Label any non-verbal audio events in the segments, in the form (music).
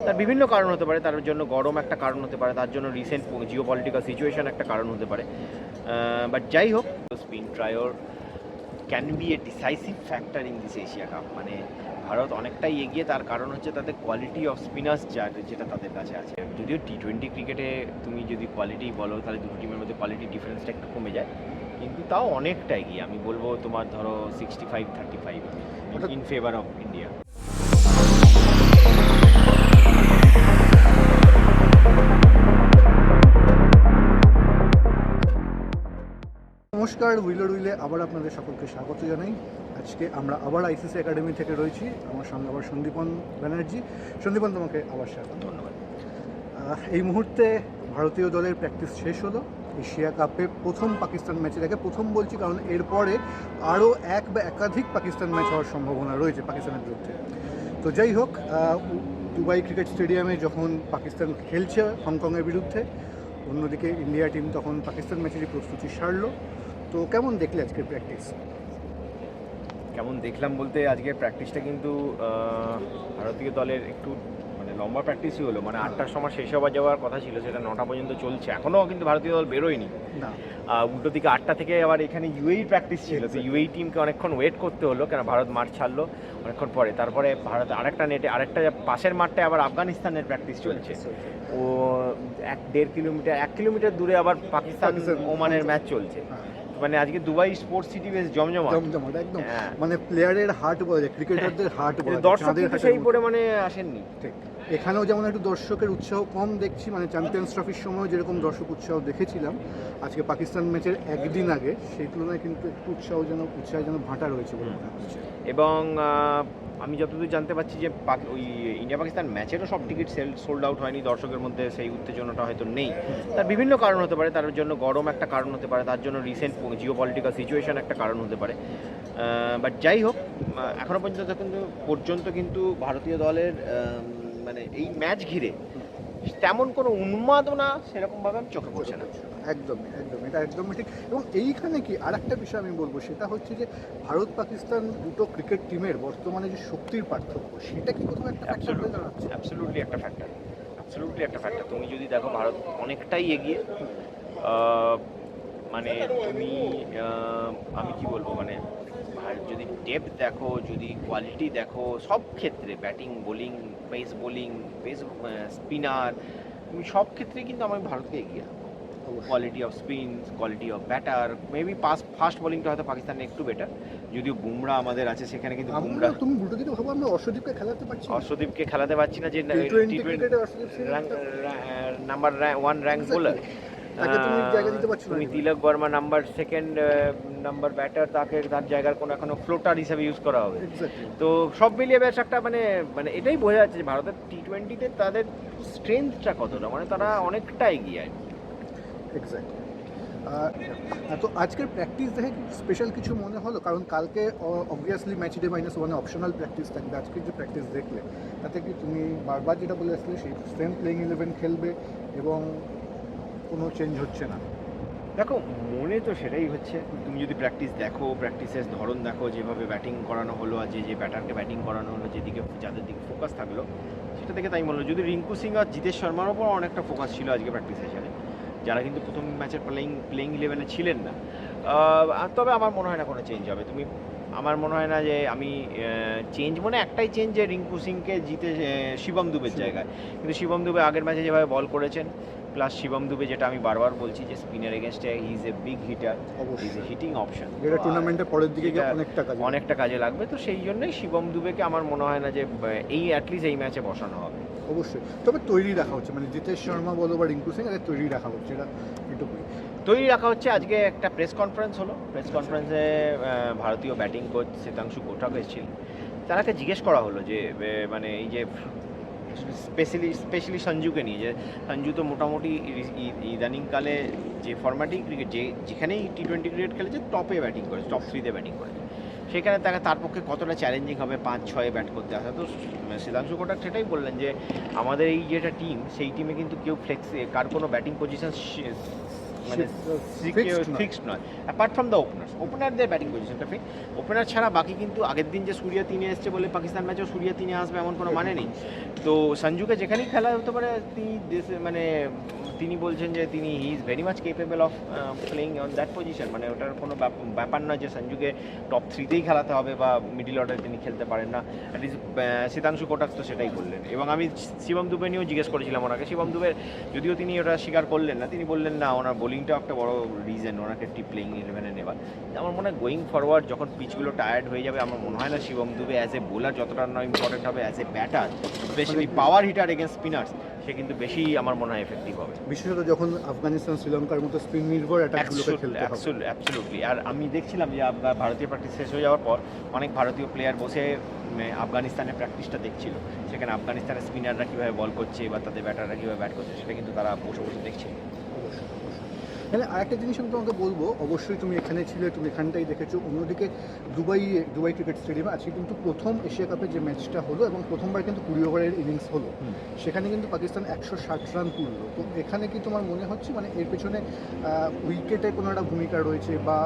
তার বিভিন্ন কারণ হতে পারে তার জন্য গরম একটা কারণ হতে পারে তার জন্য রিসেন্ট জিও পলিটিক্যাল সিচুয়েশন একটা কারণ হতে পারে। বাট যাই হোক spin ট্রায়োর can be a decisive factor in this Asia cup মানে ভারত অনেকটাই এগিয়ে তার কারণ হচ্ছে তাদের কোয়ালিটি অফ স্পিনার্স যার যেটা তাদের কাছে আছে। যদিও টি টোয়েন্টি ক্রিকেটে তুমি যদি কোয়ালিটি বলো তাহলে দুটো টিমের মধ্যে কোয়ালিটি ডিফারেন্সটা একটু কমে যায়। কিন্তু তাও অনেকটা এগিয়ে। আমি বলব তোমার ধরো sixty five thirty five in favour of India নমস্কার উইলার উইলে আবার আপনাদের সকলকে স্বাগত জানাই। আজকে আমরা আবার আইসিসি একাডেমি থেকে রয়েছি। আমার সঙ্গে আবার সন্দীপন ব্যানার্জি। সন্দীপন তোমাকে আবার স্বাগত। ধন্যবাদ। এই মুহূর্তে ভারতীয় দলের প্র্যাকটিস শেষ হলো। এশিয়া কাপে প্রথম পাকিস্তান ম্যাচে দেখে প্রথম বলছি কারণ এরপরে আরও এক বা একাধিক পাকিস্তান ম্যাচ হওয়ার সম্ভাবনা রয়েছে পাকিস্তানের বিরুদ্ধে। তো যাই হোক দুবাই ক্রিকেট স্টেডিয়ামে যখন পাকিস্তান খেলছে হংকংয়ের বিরুদ্ধে অন্যদিকে ইন্ডিয়া টিম তখন পাকিস্তান ম্যাচেরই প্রস্তুতি সারলো। তো কেমন দেখলে আজকের প্র্যাকটিস কেমন দেখলাম বলতে আজকের প্র্যাকটিসটা কিন্তু ভারতীয় দলের একটু মানে লম্বা প্র্যাকটিসই হলো। মানে আটটার সময় শেষ হওয়ার যাওয়ার কথা ছিল সেটা নটা পর্যন্ত চলছে। এখনও কিন্তু ভারতীয় দল বেরোয়নি। উল্টো দিকে আটটা থেকে আবার এখানে ইউএই প্র্যাকটিস ছিল। তো ইউএই টিমকে অনেকক্ষণ ওয়েট করতে হলো কেন ভারত মাঠ ছাড়লো অনেকক্ষণ পরে। তারপরে ভারত আরেকটা নেটে আরেকটা পাশের মাঠে আবার আফগানিস্তানের প্র্যাকটিস চলছে। ও এক দেড় কিলোমিটার এক কিলোমিটার দূরে আবার পাকিস্তান ওমানের ম্যাচ চলছে। মানে আজকে দুবাই স্পোর্টস সিটি বেশ জমজমাট। জমজমাট একদম। হ্যাঁ। মানে প্লেয়ারের হার্ট বলা যায় ক্রিকেটারদের হার্ট বলা দর্শকদের যায়, দর্শক সেই মতো। পরিমাণে আসেননি। ঠিক। এখানেও যেমন একটু দর্শকের উৎসাহ কম দেখছি মানে চ্যাম্পিয়ন্স ট্রফির সময় যেরকম দর্শক উৎসাহ দেখেছিলাম আজকে পাকিস্তান ম্যাচের একদিন আগে সেই তুলনায় কিন্তু একটু উৎসাহ যেন উৎসাহ যেন ভাঁটা রয়েছে বলে মনে হচ্ছে। এবং আমি যতদূর জানতে পারছি যে ওই ইন্ডিয়া পাকিস্তান ম্যাচেরও সব টিকিট সেল সোল্ড আউট হয়নি, দর্শকের মধ্যে সেই উত্তেজনাটা হয়তো নেই। তার বিভিন্ন কারণ হতে পারে, তার জন্য গরম একটা কারণ হতে পারে, তার জন্য রিসেন্ট জিও পলিটিক্যাল সিচুয়েশন একটা কারণ হতে পারে। বাট যাই হোক এখনও পর্যন্ত কিন্তু পর্যন্ত কিন্তু ভারতীয় দলের মানে এই ম্যাচ ঘিরে তেমন কোনো উন্মাদনা সেরকমভাবে আমি চোখে পড়ছে না। একদমই একদমই এটা একদমই ঠিক। এবং এইখানে কি আর একটা বিষয় আমি বলব সেটা হচ্ছে যে ভারত পাকিস্তান দুটো ক্রিকেট টিমের বর্তমানে যে শক্তির পার্থক্য সেটা কি কোথাও একটা ফ্যাক্টর হয়ে দাঁড়াচ্ছে? অ্যাবসলুটলি একটা ফ্যাক্টর অ্যাবসলুটলি একটা ফ্যাক্টর তুমি যদি দেখো ভারত অনেকটাই এগিয়ে মানে তুমি আমি কি বলব মানে যদি ডেপ দেখো যদি কোয়ালিটি দেখো সব ক্ষেত্রে batting bowling pace bowling pace spinner তুমি সব ক্ষেত্রে কিন্তু আমি ভারতকে এগিয়ে quality of spin quality of batter maybe pace fast বোলিংটা হয়তো পাকিস্তানের একটু বেটার যদিও বুমরা আমাদের আছে সেখানে কিন্তু বুমরা তুমি উল্টো দিকে ভাবো আমরা অর্শদীপকে খেলাতে পারছি। অর্শদীপকে খেলাতে পারছি না যে টি নাম্বার ওয়ান র্যাঙ্ক. বোলার তুমি। Tilak Varma number second number batter তাকে তার জায়গার কোনো এখনও ফ্লোটার হিসেবে ইউজ করা হবে তো সব মিলিয়ে বেশ একটা মানে মানে এটাই বোঝা যাচ্ছে যে ভারতের টি টোয়েন্টিতে তাদের স্ট্রেংথটা কতটা মানে তারা অনেকটা এগিয়ে কি। এক্স্যাক্টলি তো আজকের প্র্যাকটিস দেখে স্পেশাল কিছু মনে হলো? কারণ কালকে অবভিয়াসলি ম্যাচ ডে মাইনাস ওয়ানে অপশনাল প্র্যাকটিস থাকবে। আজকে যে প্র্যাকটিস দেখলে, তাতে কি তুমি বারবার যেটা বলে আসলে সেই সেম প্লেইং ইলেভেন খেলবে এবং কোনো চেঞ্জ হচ্ছে না? দেখো, মনে তো সেটাই হচ্ছে। তুমি যদি প্র্যাকটিস দেখো প্র্যাকটিসের ধরন দেখো, যেভাবে ব্যাটিং করানো হলো আর যে যে ব্যাটারকে ব্যাটিং করানো হলো, যেদিকে, যাদের দিকে ফোকাস থাকল, সেটা থেকে তাই মনে হলো। যদি রিঙ্কু সিং আর জিতেশ শর্মার ওপর অনেকটা ফোকাস ছিল আজকে প্র্যাকটিসের সেশনে যারা কিন্তু প্রথম ম্যাচের প্লেইং প্লেইং ইলেভেনে ছিলেন না। তবে আমার মনে হয় না কোনো চেঞ্জ হবে। তুমি আমার মনে হয় না যে আমি চেঞ্জ মানে একটাই চেঞ্জ যে রিঙ্কু সিংকে জিতে শিবম দুবের জায়গায়। কিন্তু শিবম দুবে আগের ম্যাচে যেভাবে বল করেছেন প্লাস শিবম দুবে যেটা আমি বারবার বলছি যে স্পিনার এগেনস্টে he is a big hitter is a hitting option যেটা টুর্নামেন্টে পরের দিকে অনেকটা কাজে অনেকটা কাজে লাগবে। তো সেই জন্যই শিবম দুবেকে আমার মনে হয় না যে এই অ্যাটলিস্ট এই ম্যাচে বসানো হবে। অবশ্যই। তবে তৈরি রাখা হচ্ছে। মানে জিতেশ শর্মা বলো বা রিঙ্কু সিং এদের তৈরি রাখা হচ্ছে। এটা এটুকুই। তৈরি রাখা হচ্ছে। আজকে একটা প্রেস কনফারেন্স হলো। প্রেস কনফারেন্সে ভারতীয় ব্যাটিং কোচ শ্বেতাংশু কোটাক এসেছিল। তারাকে জিজ্ঞেস করা হলো যে মানে এই যে স্পেশালি স্পেশালি সঞ্জুকে নিয়ে যে সঞ্জু তো মোটামুটি ইদানিংকালে যে ফরম্যাটেই ক্রিকেট যে যেখানেই টি টোয়েন্টি ক্রিকেট খেলেছে টপে ব্যাটিং করে টপ থ্রিতে ব্যাটিং করে। সেখানে তাকে তার পক্ষে কতটা চ্যালেঞ্জিং হবে পাঁচ ছয়ে ব্যাট করতে আসা। তো শ্রীলাংশু কোটাক সেটাই বললেন যে, আমাদের এই যেটা টিম সেই টিমে কিন্তু কেউ ফ্লেক্সি কার কোনো ব্যাটিং পজিশন মানে ফিক্সড নয় অ্যাপার্ট ফ্রম দ্য ওপেনার ওপেনারদের ব্যাটিং পজিশনটা ফিক ওপেনার ছাড়া বাকি কিন্তু আগের দিন যে সুরিয়া তিনে এসছে বলে পাকিস্তান ম্যাচেও সুরিয়া তিনে আসবে এমন কোনো মানে নেই। তো সঞ্জুকে যেখানেই খেলা হতে পারে তিনি দেশে- মানে তিনি বলছেন যে তিনি he is very much capable of playing on that position মানে ওটার কোনো ব্যাপ- ব্যাপার নয় যে সঞ্জুকে টপ থ্রিতেই খেলাতে হবে বা মিডিল অর্ডারে তিনি খেলতে পারেন না। অ্যাটলিস্ট শীতাংশু কোটাক তো সেটাই বললেন। এবং আমি শিবম দুবে নিয়েও জিজ্ঞেস করেছিলাম ওনাকে। শিবম দুবের যদিও তিনি ওটা স্বীকার করলেন না তিনি বললেন না ওনার বোলিংটাও একটা বড় রিজন ওনাকে টি প্লেইং ইলেভেনে নেবার আমার মনে হয় গোয়িং ফরওয়ার্ড যখন পিচগুলো টায়ার্ড হয়ে যাবে আমার মনে হয় না Shivam Dube as a bowler যতটা না ইম্পর্টেন্ট হবে as a batter specially power hitter against spinners সে কিন্তু বেশি আমার মনে হয় এফেক্টিভ হবে। বিশেষত যখন আফগানিস্তান শ্রীলঙ্কার মতো স্পিন নির্ভর অ্যাটাকগুলোকে খেলতে হবে। অ্যাবসলুটলি আর আমি দেখছিলাম যে ভারতীয় প্র্যাকটিস শেষ হয়ে যাওয়ার পর অনেক ভারতীয় প্লেয়ার বসে আফগানিস্তানের প্র্যাকটিসটা দেখছিল। সেখানে আফগানিস্তানের স্পিনাররা কীভাবে বল করছে বা তাদের ব্যাটাররা কীভাবে ব্যাট করছে সেটা কিন্তু তারা বসে বসে অবশ্যই। তাহলে আরেকটা জিনিস আমি তোমাকে বলব অবশ্যই তুমি এখানে ছিলে তুমি এখানটাই দেখেছ। অন্যদিকে দুবাই দুবাই ক্রিকেট স্টেডিয়ামে আজকে কিন্তু প্রথম এশিয়া কাপের যে ম্যাচটা হলো এবং প্রথমবার কিন্তু কুড়ি ওভারের ইনিংস হলো। সেখানে কিন্তু পাকিস্তান একশো ষাট রান তুললো। তো এখানে কি তোমার মনে হচ্ছে? মানে এর পেছনে উইকেটে কোনো একটা ভূমিকা রয়েছে বা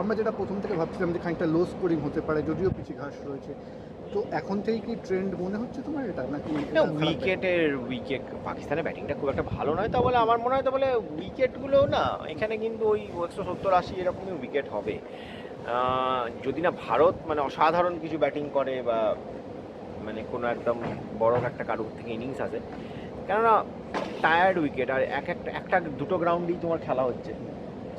আমরা যেটা প্রথম থেকে ভাবছিলাম যে খানিকটা লো স্কোরিং হতে পারে যদিও পিছি ঘাস রয়েছে। তো এখন থেকেই কি ট্রেন্ড মনে হচ্ছে তোমার এটা? নাকি ব্যাপার? উইকেটের উইকেট পাকিস্তানের ব্যাটিংটা খুব একটা ভালো নয় তা বলে আমার মনে হয় তো বলে উইকেটগুলো না এখানে কিন্তু ওই একশো সত্তর আশি এরকমই উইকেট হবে। যদি না ভারত মানে অসাধারণ কিছু ব্যাটিং করে বা মানে কোনো একদম বড় একটা কারুর থেকে ইনিংস আসে কেননা টায়ার্ড উইকেট আর এক একটা একটা দুটো গ্রাউন্ডেই তোমার খেলা হচ্ছে।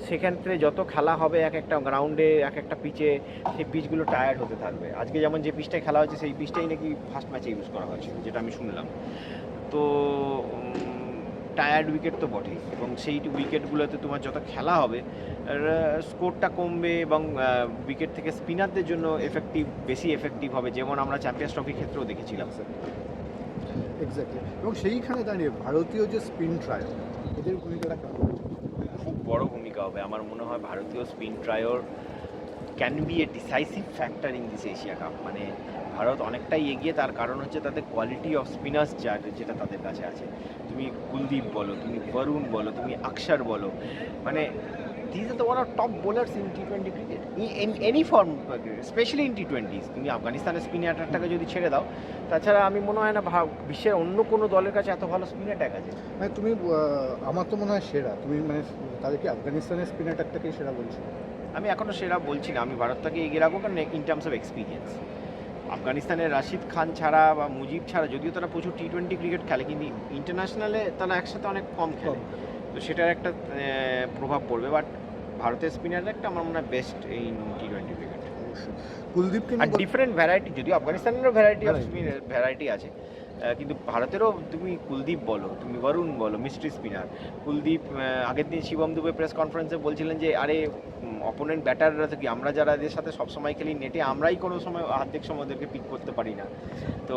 সেক্ষেত্রে যত খেলা হবে, এক একটা গ্রাউন্ডে এক একটা পিচে সেই পিচগুলো টায়ার্ড হতে থাকবে। আজকে যেমন যে পিচটায় খেলা হয়েছে, সেই পিচটাই নাকি ফার্স্ট ম্যাচে ইউজ করা হয়েছে যেটা আমি শুনলাম। তো টায়ার্ড উইকেট তো বটেই এবং সেই উইকেটগুলোতে তোমার যত খেলা হবে স্কোরটা কমবে এবং উইকেট থেকে স্পিনারদের জন্য এফেক্টিভ বেশি এফেক্টিভ হবে, যেমন আমরা চ্যাম্পিয়ন্স ট্রফির ক্ষেত্রেও দেখেছিলাম স্যার এক্স্যাক্টলি এবং সেইখানে দাঁড়িয়ে ভারতীয় যে স্পিন ট্রায়াল এদের ভূমিকাটা কেমন? খুব বড় ভূমিকা হবে। আমার মনে হয় ভারতীয় spin ট্রায়োর can be a decisive factor in this Asia cup মানে ভারত অনেকটাই এগিয়ে, তার কারণ হচ্ছে তাদের কোয়ালিটি অফ স্পিনার্স যা যেটা তাদের কাছে আছে। তুমি কুলদীপ বলো, তুমি বরুণ বলো, তুমি অক্ষর বলো। মানে the one of top bowlers in T twenty cricket in any form specially in T twenties তুমি আফগানিস্তানের স্পিন অ্যাটাকটাকে যদি ছেড়ে দাও তাছাড়া আমি মনে হয় না বিশ্বের অন্য কোনো দলের কাছে এত ভালো স্পিন অ্যাটাক আছে। মানে তুমি আমার তো মনে হয় সেরা। তুমি মানে তাদেরকে আফগানিস্তানের স্পিন অ্যাটাকটাকেই সেরা বলছো। আমি এখনও সেরা বলছি না। আমি ভারতটাকে এগিয়ে রাখব কারণ ইন টার্মস অফ এক্সপিরিয়েন্স আফগানিস্তানের রাশিদ খান ছাড়া বা মুজিব ছাড়া যদিও তারা প্রচুর টি টোয়েন্টি ক্রিকেট খেলে কিন্তু ইন্টারন্যাশনালে তারা একসাথে অনেক কম খেলে। তো সেটার একটা প্রভাব পড়বে। বাট ভারতের স্পিনার একটা আমার মনে হয় বেস্ট এই টি টোয়েন্টি ক্রিকেট অবশ্যই। কুলদীপকে আর ডিফারেন্ট ভ্যারাইটি যদিও আফগানিস্তানেরও ভ্যারাইটি অফ. ভ্যারাইটি আছে। কিন্তু ভারতেরও তুমি কুলদীপ বলো তুমি বরুণ বলো মিস্ট্রি স্পিনার। কুলদীপ আগের দিন শিবম দুবে প্রেস কনফারেন্সে বলছিলেন যে আরে অপোনেন্ট ব্যাটাররা তো কি আমরা যারা এদের সাথে সবসময় খেলি নেটে আমরাই কোনো সময় হার্দিক সময় ওদেরকে পিক করতে পারি না। তো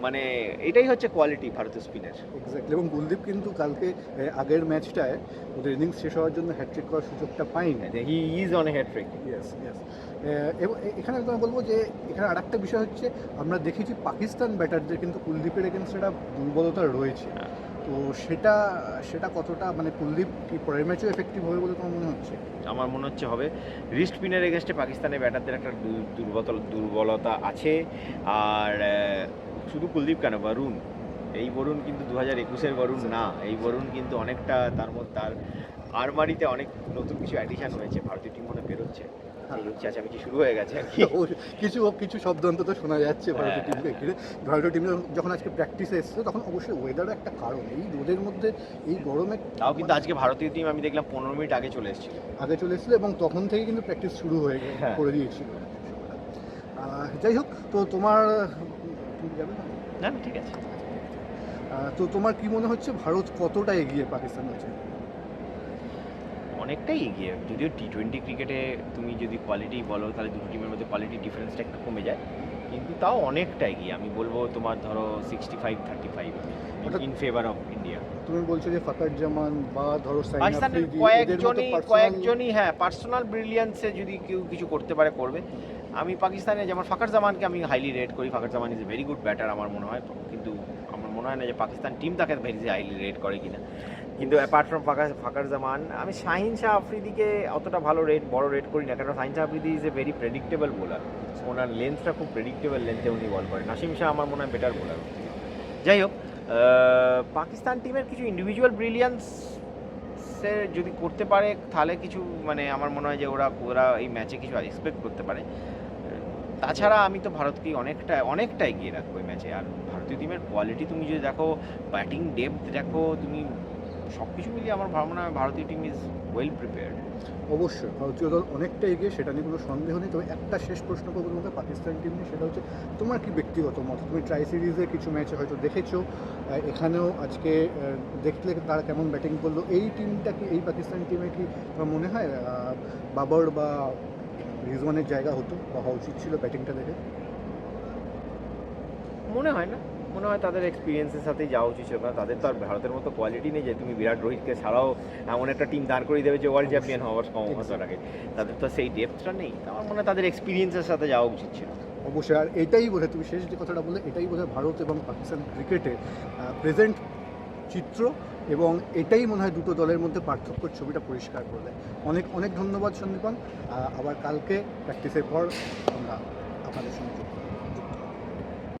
মানে এটাই হচ্ছে কোয়ালিটি ভারতের স্পিনার এক্স্যাক্টলি এবং কুলদীপ কিন্তু কালকে এ, আগের ম্যাচটায় ওদের ইনিংস শেষ হওয়ার জন্য হ্যাট্রিক করার সুযোগটা পায়নি। He is on hat trick yes yes এবং এখানে একদম বলব যে এখানে আরেকটা বিষয় হচ্ছে, আমরা দেখেছি পাকিস্তান ব্যাটারদের কিন্তু কুলদীপের এগেনস্ট একটা দুর্বলতা রয়েছে। তো সেটা সেটা কতটা মানে কুলদীপ কি পরের ম্যাচেও এফেক্টিভ হবে বলে তোমার মনে হচ্ছে? আমার মনে হচ্ছে হবে। রিস্ট পিনের এগেনস্টে পাকিস্তানের ব্যাটারদের একটা দুর্বল দুর্বলতা আছে। আর শুধু কুলদীপ কেন, বরুণ? এই বরুণ কিন্তু দু হাজার একুশের বরুণ না। এই বরুণ কিন্তু অনেকটা তার মধ্যে তার আরমারিতে অনেক নতুন কিছু অ্যাডিশন হয়েছে। ভারতীয় টিম মনে বেরোচ্ছে। চেঁচামেচি শুরু হয়ে গেছে আর কি। (laughs) কিছু কিছু শব্দ অন্তত শোনা যাচ্ছে ভারতীয় হ্যাঁ। টিমকে ঘিরে। ভারতীয় টিম যখন আজকে প্র্যাকটিসে এসেছে তখন অবশ্যই ওয়েদারও একটা কারণ। এই রোদের মধ্যে এই গরমে তাও কিন্তু আজকে ভারতীয় টিম আমি দেখলাম পনেরো মিনিট আগে চলে এসেছিল। আগে চলে এসেছিল এবং তখন থেকে কিন্তু প্র্যাকটিস শুরু হয়ে হ্যাঁ। করে দিয়েছিল। যাই হোক তো তোমার তুমি যাবে না? ঠিক আছে। তো তোমার কি মনে হচ্ছে ভারত কতটা এগিয়ে পাকিস্তান আছে অনেকটাই এগিয়ে। যদিও টি টোয়েন্টি ক্রিকেটে তুমি যদি কোয়ালিটি বলো তাহলে দুটো টিমের মধ্যে কোয়ালিটি ডিফারেন্সটা একটু কমে যায়। কিন্তু তাও অনেকটা এগিয়ে। আমি বলব তোমার ধরো sixty five thirty five in favour of India তুমি বলছো যে ফাকার জামান বা ধরো পাকিস্তানের কয়েকজনই কয়েকজনই হ্যাঁ পার্সোনাল ব্রিলিয়ান্সে যদি কেউ কিছু করতে পারে করবে। আমি পাকিস্তানে যেমন ফাকার জামানকে আমি হাইলি রেট করি। Fakhar Zaman is a very good batter আমার মনে হয়। কিন্তু আমার মনে মনে হয় না যে পাকিস্তান টিম তাকে ভেরি হাইলি রেট করে কিনা। কিন্তু অ্যাপার্ট ফ্রম ফাঁকা, ফাঁকার জামান, আমি শাহিন শাহ আফ্রিদিকে অতটা ভালো রেট বড় রেট করি না। কারণ Shaheen Shah Afridi is a very predictable bowler ওনার লেন্থটা খুব প্রেডিক্টেবল লেন্থে উনি বল করেন। নাসিম শাহ আমার মনে হয় বেটার বোলার যাই হোক পাকিস্তান টিমের কিছু ইন্ডিভিজুয়াল ব্রিলিয়ান্স যদি করতে পারে, তাহলে কিছু মানে আমার মনে হয় যে ওরা ওরা এই ম্যাচে কিছু এক্সপেক্ট করতে পারে। তাছাড়া আমি তো ভারতকেই অনেকটা অনেকটা এগিয়ে রাখব এই ম্যাচে আর ভারতীয় টিমের কোয়ালিটি তুমি যদি দেখো ব্যাটিং ডেপথ দেখো, তুমি সব কিছু মিলিয়ে আমার ভাবনা হয় ভারতীয় টিম ইজ ওয়েল প্রিপেয়ার্ড অবশ্যই ভারতীয় দল অনেকটা এগিয়ে সেটা নিয়ে কোনো সন্দেহ নেই। তবে একটা শেষ প্রশ্ন করব তোমাকে পাকিস্তান টিম নিয়ে সেটা হচ্ছে তোমার কি ব্যক্তিগত মত? তুমি ট্রাই সিরিজে কিছু ম্যাচে হয়তো দেখেছ এখানেও আজকে দেখলে তারা কেমন ব্যাটিং করল? এই টিমটা কি এই পাকিস্তান টিমে কি তোমার মনে হয় বাবর বা রিজওয়ানের জায়গা হতো বা হওয়া উচিত ছিল ব্যাটিংটা দেখে? মনে হয় না। মনে হয় তাদের এক্সপিরিয়েন্সের সাথেই যাওয়া উচিত ছিল কারণ তাদের তো আর ভারতের মতো কোয়ালিটি নেই যে তুমি বিরাট রোহিতকে ছাড়াও এমন একটা টিম দাঁড় করিয়ে দেবে যে ওয়ার্ল্ড চ্যাম্পিয়ন হওয়ার হওয়ার আগে তাদের তো সেই ডেপথটা নেই। আমার মনে হয় তাদের এক্সপিরিয়েন্সের সাথে যাওয়া উচিত ছিল। অবশ্যই আর এটাই বোধ তুমি শেষ যে কথাটা বলে এটাই বোধ ভারত এবং পাকিস্তান ক্রিকেটে প্রেজেন্ট চিত্র এবং এটাই মনে হয় দুটো দলের মধ্যে পার্থক্য ছবিটা পরিষ্কার করলে। অনেক অনেক ধন্যবাদ সন্দীপন। আবার কালকে প্র্যাকটিসের পর আমরা আপনাদের সঙ্গে।